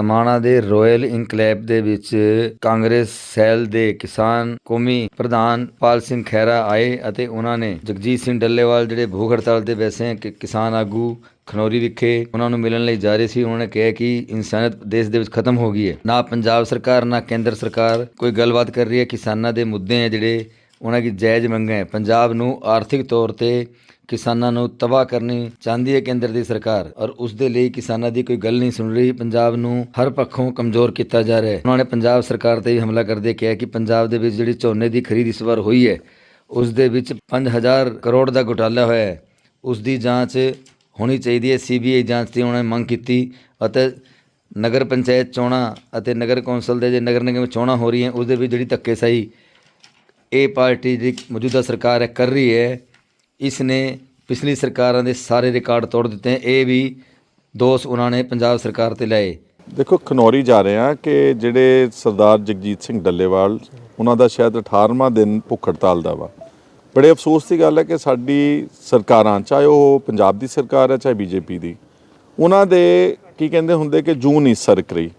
ਸਮਾਣਾ ਦੇ royal enclave ਦੇ ਵਿੱਚ ਕਾਂਗਰਸ ਸੈਲ ਦੇ ਕਿਸਾਨ, ਕੌਮੀ ਪ੍ਰਧਾਨ ਪਾਲ ਸਿੰਘ ਖਹਿਰਾ ਆਏ ਅਤੇ ਉਹਨਾਂ ਨੇ ਜਗਜੀਤ ਸਿੰਘ ਡੱਲੇਵਾਲ ਜਿਹੜੇ ਭੂਖ ਹੜਤਾਲ ਤੇ ਬੈਸੇ ਕਿ, ਕਿਸਾਨ ਆਗੂ ਖਨੌਰੀ ਵਿਖੇ ਉਹਨਾਂ ਨੂੰ ਮਿਲਣ ਲਈ ਜਾ ਰਹੇ ਸੀ। ਉਹਨਾਂ ਨੇ ਕਿਹਾ ਕਿ ਇਨਸਾਨੀਅਤ ਦੇਸ਼ ਦੇ ਵਿੱਚ ਖਤਮ ਹੋ ਗਈ ਹੈ। ਨਾ ਪੰਜਾਬ ਸਰਕਾਰ, ਨਾ ਕੇਂਦਰ ਸਰਕਾਰ ਕੋਈ ਗੱਲਬਾਤ ਕਰ ਰਹੀ ਹੈ। ਕਿਸਾਨਾਂ ਦੇ ਮੁੱਦੇ ਹੈ ਜਿਹੜੇ ਉਹਨਾਂ ਦੀ ਜਾਇਜ਼ ਮੰਗਾਂ ਹੈ। ਪੰਜਾਬ ਨੂੰ ਆਰਥਿਕ ਤੌਰ ਤੇ ਕਿਸਾਨਾਂ ਨੂੰ ਤਬਾਹ ਕਰਨੀ ਚਾਹੁੰਦੀ ਹੈ ਕੇਂਦਰ ਦੀ ਸਰਕਾਰ ਔਰ ਉਸ ਦੇ ਲਈ ਕਿਸਾਨਾਂ ਦੀ ਕੋਈ ਗੱਲ ਨਹੀਂ ਸੁਣ ਰਹੀ। ਪੰਜਾਬ ਨੂੰ ਹਰ ਪੱਖੋਂ ਕਮਜ਼ੋਰ ਕੀਤਾ ਜਾ ਰਿਹਾ ਹੈ। ਉਹਨਾਂ ਨੇ ਪੰਜਾਬ ਸਰਕਾਰ ਤੇ ਵੀ ਹਮਲਾ ਕਰਦੇ ਕਿਹਾ ਕਿ ਪੰਜਾਬ ਦੇ ਵਿੱਚ ਜਿਹੜੀ ਝੋਨੇ ਦੀ ਖਰੀਦ ਇਸ ਵਾਰ ਹੋਈ ਹੈ ਉਸ ਦੇ ਵਿੱਚ 5000 ਕਰੋੜ ਦਾ ਘੁਟਾਲਾ ਹੋਇਆ ਹੈ। ਉਸ ਦੀ ਜਾਂਚ ਹੋਣੀ ਚਾਹੀਦੀ ਹੈ। ਸੀਬੀਆਈ ਜਾਂਚ ਦੀ ਉਹਨਾਂ ਨੇ ਮੰਗ ਕੀਤੀ ਅਤੇ ਨਗਰ ਪੰਚਾਇਤ ਚੋਣਾਂ ਅਤੇ ਨਗਰ ਕੌਂਸਲ ਦੇ ਜੇ ਨਗਰ ਨਿਗਮ ਚੋਣਾਂ ਹੋ ਰਹੀਆਂ ਉਸ ਦੇ ਵਿੱਚ ਜਿਹੜੀ ਧੱਕੇਸ਼ਾਹੀ ਇਹ ਪਾਰਟੀ ਦੀ ਮੌਜੂਦਾ ਸਰਕਾਰ ਹੈ ਕਰ ਰਹੀ ਹੈ। ਇਸ ਨੇ ਪਿਛਲੀ ਸਰਕਾਰਾਂ ਦੇ ਸਾਰੇ ਰਿਕਾਰਡ ਤੋੜ ਦਿੱਤੇ। ਇਹ ਵੀ ਦੋਸ਼ ਉਹਨਾਂ ਨੇ ਪੰਜਾਬ ਸਰਕਾਰ ਤੇ ਲਾਏ। ਦੇਖੋ, ਖਨੌਰੀ ਜਾ ਰਹੇ ਆ ਕਿ ਜਿਹੜੇ ਸਰਦਾਰ ਜਗਜੀਤ ਸਿੰਘ ਡੱਲੇਵਾਲ, ਉਹਨਾਂ ਦਾ ਸ਼ਾਇਦ 18ਵਾਂ ਦਿਨ ਭੁੱਖ ਹੜਤਾਲ ਦਾ ਵਾ। ਬੜੇ ਅਫਸੋਸ ਦੀ ਗੱਲ ਹੈ ਕਿ ਸਾਡੀ ਸਰਕਾਰਾਂ, ਚਾਹੇ ਉਹ ਪੰਜਾਬ ਦੀ ਸਰਕਾਰ ਹੈ, ਚਾਹੇ ਬੀਜੇਪੀ ਦੀ, ਉਹਨਾਂ ਦੇ ਕੀ ਕਹਿੰਦੇ ਹੁੰਦੇ ਕਿ ਜੂਨ ਨਹੀਂ ਸਰਕ ਰਹੀ।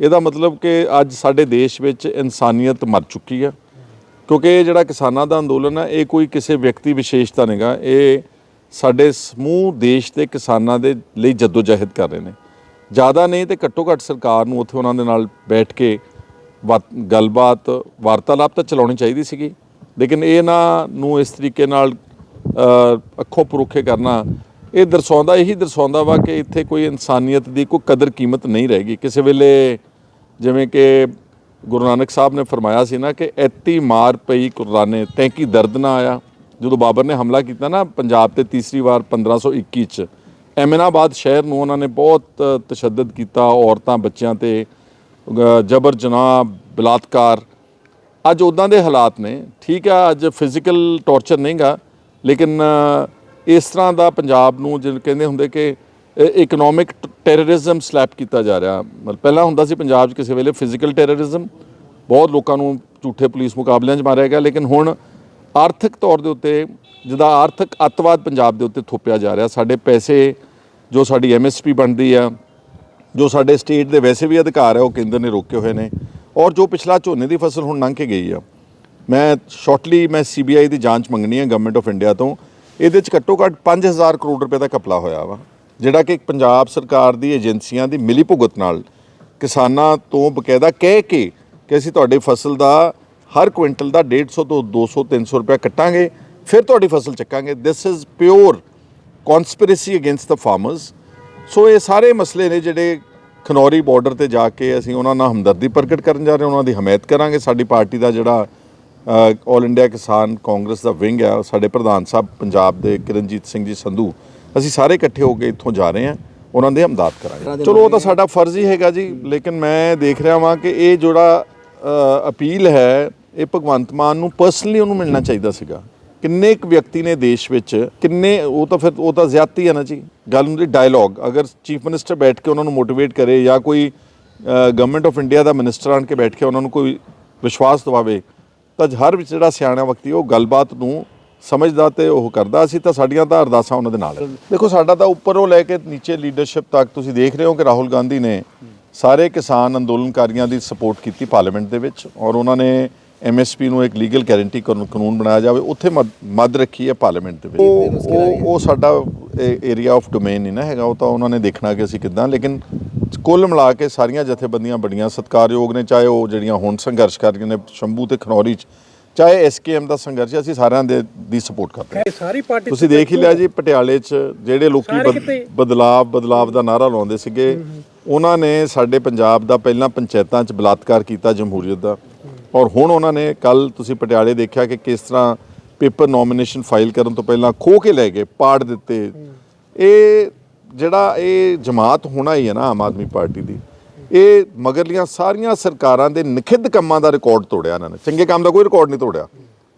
ਇਹਦਾ ਮਤਲਬ ਕਿ ਅੱਜ ਸਾਡੇ ਦੇਸ਼ ਵਿੱਚ ਇਨਸਾਨੀਅਤ ਮਰ ਚੁੱਕੀ ਹੈ। ਕਿਉਂਕਿ ਇਹ ਜਿਹੜਾ ਕਿਸਾਨਾਂ ਦਾ ਅੰਦੋਲਨ ਹੈ ਇਹ ਕੋਈ ਕਿਸੇ ਵਿਅਕਤੀ ਵਿਸ਼ੇਸ਼ਤਾ ਨਹੀਂਗਾ। ਇਹ ਸਾਡੇ ਸਮੂਹ, ਦੇਸ਼ ਦੇ ਕਿਸਾਨਾਂ ਦੇ ਲਈ ਜਦੋਜਹਿਦ ਕਰ ਰਹੇ ਨੇ। ਜ਼ਿਆਦਾ ਨਹੀਂ ਤੇ ਘੱਟੋ ਘੱਟ ਸਰਕਾਰ ਨੂੰ ਉੱਥੇ ਉਹਨਾਂ ਦੇ ਨਾਲ ਬੈਠ ਕੇ ਬਾਤ- ਗੱਲਬਾਤ, ਵਾਰਤਾਲਾਪ ਤਾਂ ਚਲਾਉਣੀ ਚਾਹੀਦੀ ਸੀਗੀ। ਲੇਕਿਨ ਇਹ ਨਾ ਨੂੰ ਇਸ ਤਰੀਕੇ ਨਾਲ ਅੱਖੋਂ ਪਰੋਖੇ ਕਰਨਾ, ਇਹ ਦਰਸਾਉਂਦਾ, ਇਹੀ ਦਰਸਾਉਂਦਾ ਵਾ ਕਿ ਇੱਥੇ ਕੋਈ ਇਨਸਾਨੀਅਤ ਦੀ ਕੋਈ ਕਦਰ ਕੀਮਤ ਨਹੀਂ ਰਹੇਗੀ ਕਿਸੇ ਵੇਲੇ ਜਿਵੇਂ ਕਿ ਗੁਰੂ ਨਾਨਕ ਸਾਹਿਬ ਨੇ ਫਰਮਾਇਆ ਸੀ ਨਾ ਕਿ ਐਤੀ ਮਾਰ ਪਈ ਕੁਰਾਨੇ ਤੈਂਕੀ ਦਰਦ ਨਾ ਆਇਆ। ਜਦੋਂ ਬਾਬਰ ਨੇ ਹਮਲਾ ਕੀਤਾ ਨਾ ਪੰਜਾਬ ਤੇ ਤੀਸਰੀ ਵਾਰ 1521 ਚ ਐਮਨਾਬਾਦ ਸ਼ਹਿਰ ਨੂੰ ਉਹਨਾਂ ਨੇ ਬਹੁਤ ਤਸ਼ੱਦਦ ਕੀਤਾ ਔਰਤਾਂ ਬੱਚਿਆਂ ਤੇ ਅ, ਜਬਰ ਜਨਾਹ ਬਲਾਤਕਾਰ। ਅੱਜ ਉਦਾਂ ਦੇ ਹਾਲਾਤ ਨੇ। ਠੀਕ ਆ ਅੱਜ ਫਿਜ਼ੀਕਲ ਟੌਰਚਰ ਨਹੀਂਗਾ ਲੇਕਿਨ ਇਸ ਤਰ੍ਹਾਂ ਦਾ ਪੰਜਾਬ ਨੂੰ ਜਿਹਨੂੰ ਕਹਿੰਦੇ ਹੁੰਦੇ ਕਿ ਇਕਨੋਮਿਕ ਟੈਰਰਿਜ਼ਮ ਸਲੈਪ ਕੀਤਾ ਜਾ ਰਿਹਾ। ਮਤਲਬ ਪਹਿਲਾਂ ਹੁੰਦਾ ਸੀ ਪੰਜਾਬ 'ਚ ਕਿਸੇ ਵੇਲੇ ਫਿਜ਼ੀਕਲ ਟੈਰਰਿਜ਼ਮ ਬਹੁਤ ਲੋਕਾਂ ਨੂੰ ਝੂਠੇ ਪੁਲਿਸ ਮੁਕਾਬਲਿਆਂ 'ਚ ਮਾਰਿਆ ਗਿਆ, ਲੇਕਿਨ ਹੁਣ ਆਰਥਿਕ ਤੌਰ ਦੇ ਉੱਤੇ ਜਿਹਦਾ ਆਰਥਿਕ ਅੱਤਵਾਦ ਪੰਜਾਬ ਦੇ ਉੱਤੇ ਥੋਪਿਆ ਜਾ ਰਿਹਾ। ਸਾਡੇ ਪੈਸੇ, ਜੋ ਸਾਡੀ ਐਮਐਸਪੀ ਬਣਦੀ ਆ, ਜੋ ਸਾਡੇ ਸਟੇਟ ਦੇ ਵੈਸੇ ਵੀ ਅਧਿਕਾਰ ਹੈ ਉਹ ਕੇਂਦਰ ਨੇ ਰੋਕੇ ਹੋਏ ਨੇ, ਔਰ ਜੋ ਪਿਛਲਾ ਝੋਨੇ ਦੀ ਫਸਲ ਹੁਣ ਲੰਘ ਕੇ ਗਈ ਆ। ਮੈਂ ਸ਼ਾਰਟਲੀ ਮੈਂ ਸੀਬੀਆਈ ਦੀ ਜਾਂਚ ਮੰਗਣੀ ਹੈ ਗਵਰਨਮੈਂਟ ਆਫ ਇੰਡੀਆ ਤੋਂ। ਇਹਦੇ ਚ ਘੱਟੋ ਘੱਟ 5000 ਕਰੋੜ ਰੁਪਏ ਦਾ ਘਪਲਾ ਹੋਇਆ ਵਾ। ਜਿਹੜਾ ਕਿ ਪੰਜਾਬ ਸਰਕਾਰ ਦੀ ਏਜੰਸੀਆਂ ਦੀ ਮਿਲੀ ਭੁਗਤ ਨਾਲ ਕਿਸਾਨਾਂ ਤੋਂ ਬਕਾਇਦਾ ਕਹਿ ਕੇ ਕਿ ਅਸੀਂ ਤੁਹਾਡੀ ਫਸਲ ਦਾ ਹਰ ਕੁਇੰਟਲ ਦਾ 150 ਤੋਂ 200 300 ਰੁਪਏ ਕੱਟਾਂਗੇ, ਫਿਰ ਤੁਹਾਡੀ ਫਸਲ ਚੱਕਾਂਗੇ। This is pure conspiracy against the farmers so ਇਹ ਸਾਰੇ ਮਸਲੇ ਨੇ ਜਿਹੜੇ ਖਨੌਰੀ ਬਾਰਡਰ ਤੇ ਜਾ ਕੇ ਅਸੀਂ ਉਹਨਾਂ ਨਾਲ ਹਮਦਰਦੀ ਪ੍ਰਗਟ ਕਰਨ ਜਾ ਰਹੇ ਉਹਨਾਂ ਦੀ ਹਮਾਇਤ ਕਰਾਂਗੇ। ਸਾਡੀ ਪਾਰਟੀ ਦਾ ਜਿਹੜਾ ਆਲ ਇੰਡੀਆ ਕਿਸਾਨ ਕਾਂਗਰਸ ਦਾ ਵਿੰਗ ਹੈ ਸਾਡੇ ਪ੍ਰਧਾਨ ਸਾਹਿਬ ਪੰਜਾਬ ਦੇ ਕਿਰਨਜੀਤ ਸਿੰਘ ਜੀ ਸੰਧੂ ਅਸੀਂ ਸਾਰੇ ਇਕੱਠੇ ਹੋ ਕੇ ਇੱਥੋਂ ਜਾ ਰਹੇ ਹਾਂ ਉਹਨਾਂ ਦੇ ਹਮਦਰਦ ਕਰਾਂਗੇ। ਚਲੋ ਉਹ ਤਾਂ ਸਾਡਾ ਫਰਜ਼ ਹੀ ਹੈਗਾ ਜੀ ਲੇਕਿਨ ਮੈਂ ਦੇਖ ਰਿਹਾ ਵਾਂ ਕਿ ਇਹ ਜਿਹੜਾ ਅਪੀਲ ਹੈ ਇਹ ਭਗਵੰਤ ਮਾਨ ਨੂੰ ਪਰਸਨਲੀ ਉਹਨੂੰ ਮਿਲਣਾ ਚਾਹੀਦਾ ਸੀਗਾ। ਕਿੰਨੇ ਇੱਕ ਵਿਅਕਤੀ ਨੇ ਦੇਸ਼ ਵਿੱਚ ਕਿੰਨੇ ਉਹ ਤਾਂ ਫਿਰ ਉਹ ਤਾਂ ਜ਼ਿਆਦਤੀ ਹੈ ਨਾ ਜੀ। ਗੱਲ ਹੁੰਦੀ ਡਾਇਲੌਗ ਅਗਰ ਚੀਫ ਮਿਨਿਸਟਰ ਬੈਠ ਕੇ ਉਹਨਾਂ ਨੂੰ ਮੋਟੀਵੇਟ ਕਰੇ ਜਾਂ ਕੋਈ ਗਵਰਨਮੈਂਟ ਆਫ ਇੰਡੀਆ ਦਾ ਮਿਨਿਸਟਰ ਆਣ ਕੇ ਬੈਠ ਕੇ ਉਹਨਾਂ ਨੂੰ ਕੋਈ ਵਿਸ਼ਵਾਸ ਦਿਵਾਵੇ ਤਾਂ ਹਰ ਵਿੱਚ ਜਿਹੜਾ ਸਿਆਣਾ ਵਿਅਕਤੀ ਉਹ ਗੱਲਬਾਤ ਨੂੰ ਸਮਝਦਾ ਤੇ ਉਹ ਕਰਦਾ ਅਸੀਂ ਤਾਂ ਸਾਡੀਆਂ ਤਾਂ ਅਰਦਾਸਾਂ ਉਹਨਾਂ ਦੇ ਨਾਲ। ਦੇਖੋ ਸਾਡਾ ਤਾਂ ਉੱਪਰੋਂ ਲੈ ਕੇ ਨੀਚੇ ਲੀਡਰਸ਼ਿਪ ਤੱਕ ਤੁਸੀਂ ਦੇਖ ਰਹੇ ਹੋ ਕਿ ਰਾਹੁਲ ਗਾਂਧੀ ਨੇ ਸਾਰੇ ਕਿਸਾਨ ਅੰਦੋਲਨਕਾਰੀਆਂ ਦੀ ਸਪੋਰਟ ਕੀਤੀ ਪਾਰਲੀਮੈਂਟ ਦੇ ਵਿੱਚ ਔਰ ਉਹਨਾਂ ਨੇ ਐਮਐਸਪੀ ਨੂੰ ਇੱਕ ਲੀਗਲ ਗਾਰੰਟੀ ਕਾਨੂੰਨ ਬਣਾਇਆ ਜਾਵੇ ਉੱਥੇ ਮਦ- ਰੱਖੀ ਹੈ ਪਾਰਲੀਮੈਂਟ ਦੇ ਵਿੱਚ ਉਹ ਉਹ- ਉਹ ਸਾਡਾ ਏਰੀਆ ਆਫ ਡੋਮੇਨ ਨਹੀਂ ਨਾ ਹੈਗਾ ਉਹ ਤਾਂ ਉਹਨਾਂ ਨੇ ਦੇਖਣਾ ਕਿ ਅਸੀਂ ਕਿੱਦਾਂ ਲੇਕਿਨ ਕੁੱਲ ਮਿਲਾ ਕੇ ਸਾਰੀਆਂ ਜਥੇਬੰਦੀਆਂ ਬੜੀਆਂ ਸਤਿਕਾਰਯੋਗ ਨੇ ਚਾਹੇ ਉਹ ਜਿਹੜੀਆਂ ਹੁਣ ਸੰਘਰਸ਼ ਕਰ ਰਹੀਆਂ ਨੇ ਸ਼ੰਭੂ ਤੇ ਖਨੌਰੀ ਚ ਚਾਹੇ ਐਸਕੇਐਮ ਦਾ ਸੰਘਰਸ਼ ਹੈ, ਅਸੀਂ ਸਾਰਿਆਂ ਦੇ ਦੀ ਸਪੋਰਟ ਕਰਦੇ ਹਾਂ। ਇਹ ਸਾਰੀ ਪਾਰਟੀ ਤੁਸੀਂ ਦੇਖ ਹੀ ਲਿਆ ਜੀ ਪਟਿਆਲੇ 'ਚ ਜਿਹੜੇ ਲੋਕੀ ਸਾਰੇ ਬਦ- ਕਿਤੇ- ਬਦਲਾਵ ਬਦਲਾਵ ਦਾ ਨਾਰਾ ਲਾਉਂਦੇ ਸੀਗੇ ਉਹਨਾਂ ਨੇ ਸਾਡੇ ਪੰਜਾਬ ਦਾ ਪਹਿਲਾਂ ਪੰਚਾਇਤਾਂ 'ਚ ਬਲਾਤਕਾਰ ਕੀਤਾ ਜਮਹੂਰੀਅਤ ਦਾ। ਔਰ ਹੁਣ ਉਹਨਾਂ ਨੇ ਕੱਲ ਤੁਸੀਂ ਪਟਿਆਲੇ ਦੇਖਿਆ ਕਿ ਕਿਸ ਤਰ੍ਹਾਂ ਪੇਪਰ ਨੋਮੀਨੇਸ਼ਨ ਫਾਈਲ ਕਰਨ ਤੋਂ ਪਹਿਲਾਂ ਖੋ ਕੇ ਲੈ ਗਏ ਪਾੜ ਦਿੱਤੇ। ਇਹ ਜਿਹੜਾ ਇਹ ਜਮਾਤ ਹੋਣਾ ਹੀ ਹੈ ਨਾ ਆਮ ਆਦਮੀ ਪਾਰਟੀ ਦੀ। ਇਹ ਮਗਰਲੀਆਂ ਸਾਰੀਆਂ ਸਰਕਾਰਾਂ ਦੇ ਨਿਖਿੱਧ ਕੰਮਾਂ ਦਾ ਰਿਕਾਰਡ ਤੋੜਿਆ ਇਹਨਾਂ ਨੇ। ਚੰਗੇ ਕੰਮ ਦਾ ਕੋਈ ਰਿਕਾਰਡ ਨਹੀਂ ਤੋੜਿਆ।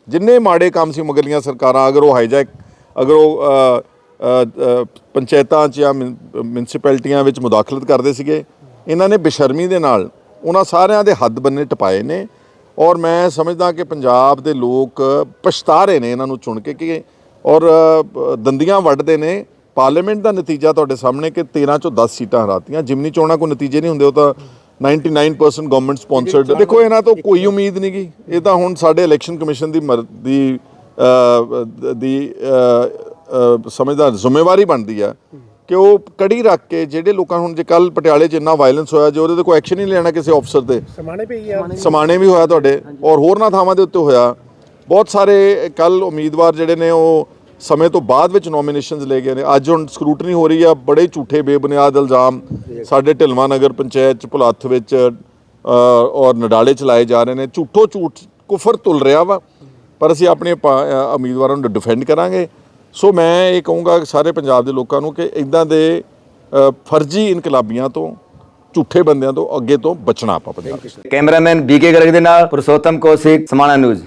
ਜਿੰਨੇ ਮਾੜੇ ਕੰਮ ਸੀ ਮਗਰਲੀਆਂ ਸਰਕਾਰਾਂ, ਅਗਰ ਉਹ ਹਾਈਜੈਕ ਅਗਰ ਉਹ ਪੰਚਾਇਤਾਂ 'ਚ ਜਾਂ ਮਿਊਨਿਸਪੈਲਿਟੀਆਂ ਵਿੱਚ ਮੁਦਾਖਲਤ ਕਰਦੇ ਸੀਗੇ, ਇਹਨਾਂ ਨੇ ਬੇਸ਼ਰਮੀ ਦੇ ਨਾਲ ਉਹਨਾਂ ਸਾਰਿਆਂ ਦੇ ਹੱਦ ਬੰਨੇ ਟਪਾਏ ਨੇ। ਔਰ ਮੈਂ ਸਮਝਦਾ ਕਿ ਪੰਜਾਬ ਦੇ ਲੋਕ ਪਛਤਾ ਰਹੇ ਨੇ ਇਹਨਾਂ ਨੂੰ ਚੁਣ ਕੇ ਕਿ, ਔਰ ਦੰਦੀਆਂ ਵੱਢਦੇ ਨੇ। ਪਾਰਲੀਮੈਂਟ ਦਾ ਨਤੀਜਾ ਤੁਹਾਡੇ ਸਾਹਮਣੇ ਕਿ 13 ਚੋਂ 10 ਸੀਟਾਂ ਹਰਾਤੀਆਂ। ਜਿਮਨੀ ਚੋਣਾਂ ਕੋਈ ਨਤੀਜੇ ਨਹੀਂ ਹੁੰਦੇ ਉਹ ਤਾਂ 99% ਗਵਰਨਮੈਂਟ ਸਪਾਂਸਰਡ ਦੇਖੋ ਇਹਨਾਂ ਤੋਂ ਕੋਈ ਉਮੀਦ ਨਹੀਂ ਗੀ। ਇਹ ਤਾਂ ਹੁਣ ਸਾਡੇ ਇਲੈਕਸ਼ਨ ਕਮਿਸ਼ਨ ਦੀ ਦੀ ਦੀ ਅ, ਅ, ਸਮਝਦਾ ਜ਼ਿੰਮੇਵਾਰੀ ਬਣਦੀ ਆ ਕਿ ਉਹ ਕੜੀ ਰੱਖ ਕੇ ਜਿਹੜੇ ਲੋਕਾਂ ਹੁਣ ਜੇ ਕੱਲ ਪਟਿਆਲੇ 'ਚ ਇੰਨਾ ਵਾਇਲੈਂਸ ਹੋਇਆ ਜੇ ਉਹਦੇ ਤੇ ਕੋਈ ਐਕਸ਼ਨ ਨਹੀਂ ਲੈਣਾ ਕਿਸੇ ਅਫਸਰ ਤੇ। ਸਮਾਣੇ ਪਈ ਗਿਆ ਸਮਾਣੇ ਵੀ ਹੋਇਆ ਤੁਹਾਡੇ। ਔਰ ਹੋਰਨਾਂ ਥਾਵਾਂ ਦੇ ਉੱਤੇ ਹੋਇਆ। ਬਹੁਤ ਸਾਰੇ ਕੱਲ ਉਮੀਦਵਾਰ ਜਿਹੜੇ ਨੇ ਉਹ ਸਮੇਂ ਤੋਂ ਬਾਅਦ ਵਿੱਚ ਨੋਮੀਨੇਸ਼ਨਸ ਲੈ ਗਏ ਨੇ। ਅੱਜ ਹੁਣ ਸਕਰੂਟਨੀ ਹੋ ਰਹੀ ਆ, ਬੜੇ ਝੂਠੇ ਬੇਬੁਨਿਆਦ ਇਲਜ਼ਾਮ ਸਾਡੇ ਢਿਲਵਾਂ ਨਗਰ ਪੰਚਾਇਤ ਚ, ਭੁਲੱਥ ਵਿੱਚ ਔਰ ਨਡਾਲੇ ਚਲਾਏ ਜਾ ਰਹੇ ਨੇ। ਝੂਠੋ ਝੂਠ ਕੁਫਰ ਤੁਲ ਰਿਹਾ ਵਾ, ਪਰ ਅਸੀਂ ਆਪਣੇ ਪਾ- ਉਮੀਦਵਾਰਾਂ ਨੂੰ ਡਿਫੈਂਡ ਕਰਾਂਗੇ। ਸੋ ਮੈਂ ਇਹ ਕਹੂੰਗਾ ਸਾਰੇ ਪੰਜਾਬ ਦੇ ਲੋਕਾਂ ਨੂੰ ਕਿ ਇਦਾਂ ਦੇ ਫਰਜ਼ੀ ਇਨਕਲਾਬੀਆਂ ਤੋਂ, ਝੂਠੇ ਬੰਦਿਆਂ ਤੋਂ ਅੱਗੇ ਤੋਂ ਬਚਣਾ ਆਪਾਂ ਪੰਜਾਬ 'ਚ। ਕੈਮਰਾਮੈਨ ਬੀਕੇ ਗਰਗ ਦੇ ਨਾਲ ਪੁਰਸ਼ੋਤਮ ਕੌਸ਼ਿਕ, ਸਮਾਣਾ ਨਿਊਜ਼